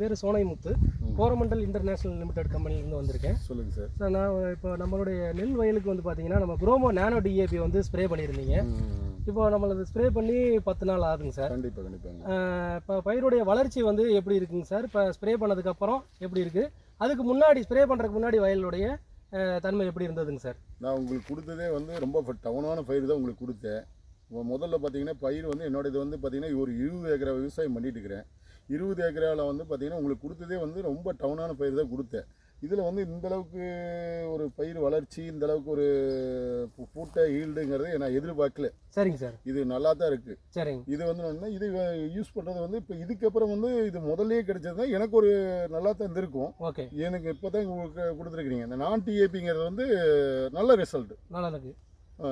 பேர் Sonaimuthu Coromandel international limited கம்பெனிலேருந்து வந்திருக்கேன். சொல்லுங்க சார். சார் நான் இப்போ நம்மளுடைய நெல் வயலுக்கு வந்து பார்த்தீங்கன்னா நம்ம குரோமோ நானோ டிஏபி வந்து ஸ்ப்ரே பண்ணியிருந்தீங்க. இப்போ நம்மளது ஸ்ப்ரே பண்ணி பத்து நாள் ஆகுதுங்க சார். கண்டிப்பா கண்டிப்பாங்க. இப்போ பயிருடைய வளர்ச்சி வந்து எப்படி இருக்குங்க சார்? இப்போ ஸ்ப்ரே பண்ணதுக்கப்புறம் எப்படி இருக்குது அதுக்கு முன்னாடி ஸ்ப்ரே பண்ணுறதுக்கு முன்னாடி வயலுடைய தன்மை எப்படி இருந்ததுங்க சார்? நான் உங்களுக்கு கொடுத்ததே வந்து ரொம்ப டவுனான பயிர் தான் உங்களுக்கு கொடுத்தேன். முதல்ல பார்த்தீங்கன்னா பயிர் வந்து என்னோட இது வந்து பார்த்தீங்கன்னா ஒரு இருபது ஏக்கரா விவசாயம் பண்ணிட்டு இருக்கிறேன். இருபது ஏக்கராவில் வந்து பார்த்தீங்கன்னா உங்களுக்கு கொடுத்ததே வந்து ரொம்ப டவுனான பயிர் தான் கொடுத்தேன். இதில் வந்து இந்த அளவுக்கு ஒரு பயிர் வளர்ச்சி இந்த அளவுக்கு ஒரு பூட்டை ஈல்டுங்கிறத நான் எதிர்பார்க்கல. சரிங்க சார். இது நல்லா தான் இருக்குது சரிங்க. இது வந்து இது யூஸ் பண்ணுறது வந்து இப்போ இதுக்கப்புறம் வந்து இது முதல்லயே கிடைச்சதுன்னா எனக்கு ஒரு நல்லா தான் இருந்திருக்கும். ஓகே. எனக்கு இப்போ தான் உங்களுக்கு கொடுத்துருக்குறீங்க. இந்த நான் டிஏபிங்கிறது வந்து நல்ல ரிசல்ட் நல்லா இருக்கு.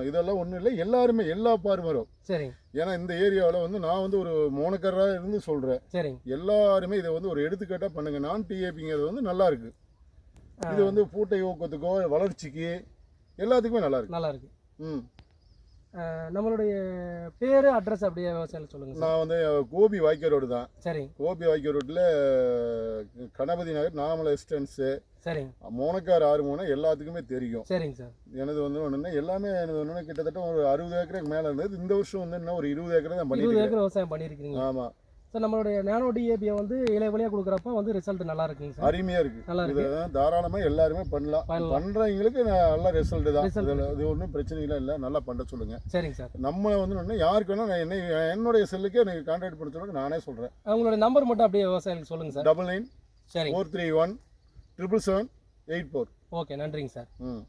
இதெல்லாம் ஒன்றும் இல்லை. எல்லாருமே எல்லா பார்மரும் சரிங்க ஏன்னா இந்த ஏரியாவில் வந்து நான் வந்து ஒரு மோனக்கராக இருந்து சொல்கிறேன் சரிங்க எல்லாருமே இதை வந்து ஒரு எடுத்துக்காட்டாக பண்ணுங்க. நான் டிஏபிங்கிறது வந்து நல்லா இருக்கு. இது வந்து பூட்டை ஊக்கத்துக்கோ வளர்ச்சிக்கு எல்லாத்துக்குமே நல்லா இருக்கு. நல்லா இருக்கு. ம். நம்மளுடைய பேர் அட்ரஸ் அப்படியே விவசாயில சொல்லுங்க சார். நான் வந்து கோபி வாய்க்கால் ரோடு தான். சரிங்க கோபி வாய்க்கால் ரோட்டில் கணபதி நகர் நாமல எஸ்டன்ஸு சரிங்க. மோனக்கார் ஆறு மூணு எல்லாத்துக்குமே தெரியும். சரிங்க சார். எனது வந்து ஒன்றுன்னா எல்லாமே எனது ஒன்று கிட்டத்தட்ட ஒரு அறுபது ஏக்கருக்கு மேலே இருந்தது. இந்த வருஷம் வந்து இன்னும் ஒரு இருபது ஏக்கர் தான் இருபது. ஏக்கர் விவசாயம் பண்ணியிருக்கீங்க ஆமாம் சார் நம்மளுடைய நானோ டிஏபியை வந்து இலை வழியாக கொடுக்குறப்ப வந்து ரிசல்ட் நல்லா இருக்குங்க சார். அருமையாக இருக்கு. நல்லா இதை இருக்கு தாராளமாக எல்லாருமே பண்ணலாம். பண்ணலாம். பண்ணுறவங்களுக்கு நல்ல ரிசல்ட் தான். Result. இதில் இது ஒன்றும் பிரச்சனைகள் இல்லை நல்லா பண்ண சொல்லுங்கள் சரிங்க சார். நம்ம வந்து ஒன்று யாருக்கு வேணால் நான் என்ன என்னுடைய செல்லுக்கே நீங்கள் கான்டாக்ட் பண்ண சொல்லுங்க நானே சொல்கிறேன் உங்களுடைய நம்பர் மட்டும் அப்படியே விவசாயிகளுக்கு சொல்லுங்க சார். டபுள் நைன் சரிங்க. Four three one triple seven eight four okay நன்றிங்க சார். ம்.